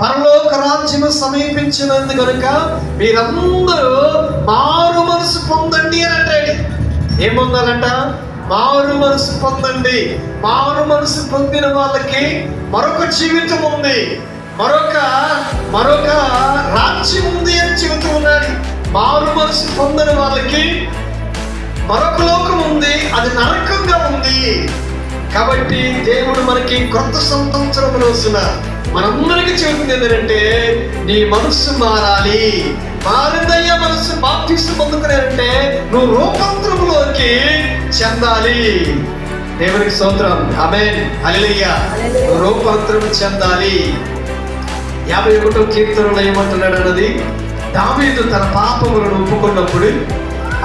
పరలోక రాజ్యము సమీపించినందు కనుక మీరందరూ మారు మనసు పొందండి అని అంటాడు ఏం పొందాలంట? మారు మనసు పొందండి. మారు మనసు పొందిన వాళ్ళకి మరొక జీవితం ఉంది. మరొక మరొక రాజ్యం ఉంది అని చెబుతూ ఉన్నాడు. మారు మనసు పొందిన వాళ్ళకి మరొక లోకం ఉంది. అది నరకంగా ఉంది. కాబట్టి దేవుడు మనకి కొత్త సంవత్సరం రోజున మనందరికీ చెబుతుంది ఏంటంటే నీ మనస్సు మారాలి. మారిందయ్య మనస్సు బాప్తిస్తు పొందుకునేదంటే నువ్వు రూపాంతరంలోకి చెందాలి. దేవునికి స్తోత్రం. ఆమేన్. హల్లెలూయా. నువ్వు రూపాంతరం చెందాలి. యాభై ఒకటో కీర్తనలో ఏమంటున్నాడు అన్నది? దావీదు తన పాపములను ఒప్పుకున్నప్పుడు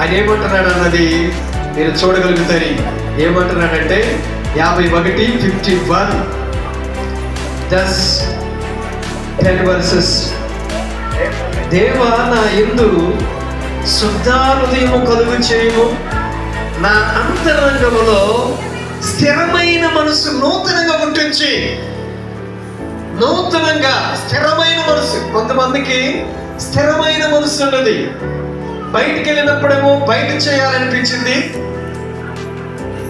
ఆయన ఏమంటున్నాడు అన్నది? మీరు చూడగలుగుతారు. ఏమంటున్నాడంటే యాభై ఒకటి ఫిఫ్టీ వన్. దస్ టెన్ వర్సెస్ దేవా నా ఎందు శుద్ధాహృదయము కలుగు చేయము. నా అంతరంగములో స్థిరమైన మనసు నూతనంగా పుట్టించి. నూతనంగా స్థిరమైన మనసు కొంతమందికి స్థిరమైన మనసు ఉన్నది. బయటికి వెళ్ళినప్పుడేమో బయట చేయాలనిపించింది.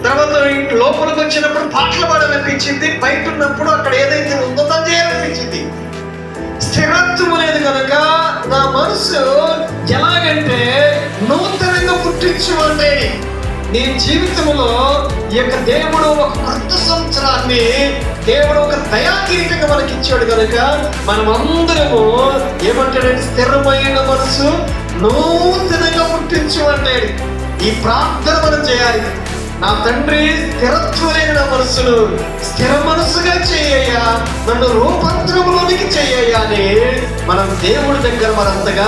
తర్వాత ఇంటి లోపలికి వచ్చినప్పుడు పాటలు పాడాలనిపించింది. బయట ఉన్నప్పుడు అక్కడ ఏదైతే ఉందో దాన్ని చేయాలనిపించింది. స్థిరత్వం లేదు కనుక నా మనసు ఎలాగంటే నూతనంగా పుట్టించుమంటే నీ జీవితంలో ఈ యొక్క దేవుడు ఒక కొత్త సంవత్సరాన్ని దేవుడు ఒక దయాకిరీటంగా మనకి ఇచ్చాడు కనుక మనం అందరము ఏమంటాడంటే స్థిరమైన మనసు నూతనంగా పుట్టించు అంటాడు ఈ ప్రార్థన మనం చేయాలి. నా తండ్రి స్థిరత్వమైన మనసును స్థిర మనసుగా చేయయ్యా. నన్ను రూపాంతరంలోనికి చేయయ్యా అని మనం దేవుడి దగ్గర మనంతగా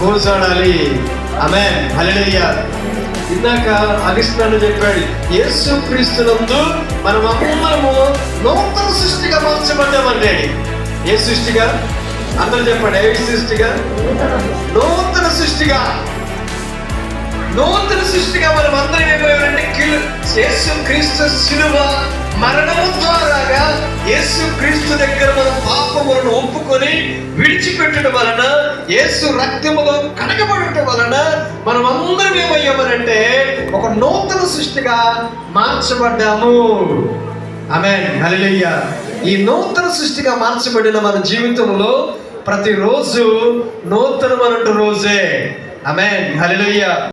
కూర్చోడాలి ఆమె హల్లెలూయా. ఇందాక అగిస్తున్నాను చెప్పాడు యేసు క్రీస్తునందు మనం అందరము నూతన సృష్టిగా మార్చబడ్డామండి ఏ సృష్టిగా? అందరూ చెప్పండి ఏ సృష్టిగా? నూతన సృష్టిగా. నూతన సృష్టిగా మనం అందరం ఏమైనా యేసు క్రీస్తు శిలువ మరణము ద్వారాగా యేసు క్రీస్తు దగ్గర మన పాపములను ఒప్పుకొని విడిచిపెట్టడం వలన యేసు రక్తములో కడగబడటం వలన మనం అందరం ఏమయ్యామనంటే ఒక నూతన సృష్టిగా మార్చబడ్డాము. ఆమె హల్లెలూయా. ఈ నూతన సృష్టిగా మార్చబడిన మన జీవితంలో ప్రతిరోజు నూతనమైన రోజే. ఆమె హల్లెలూయా.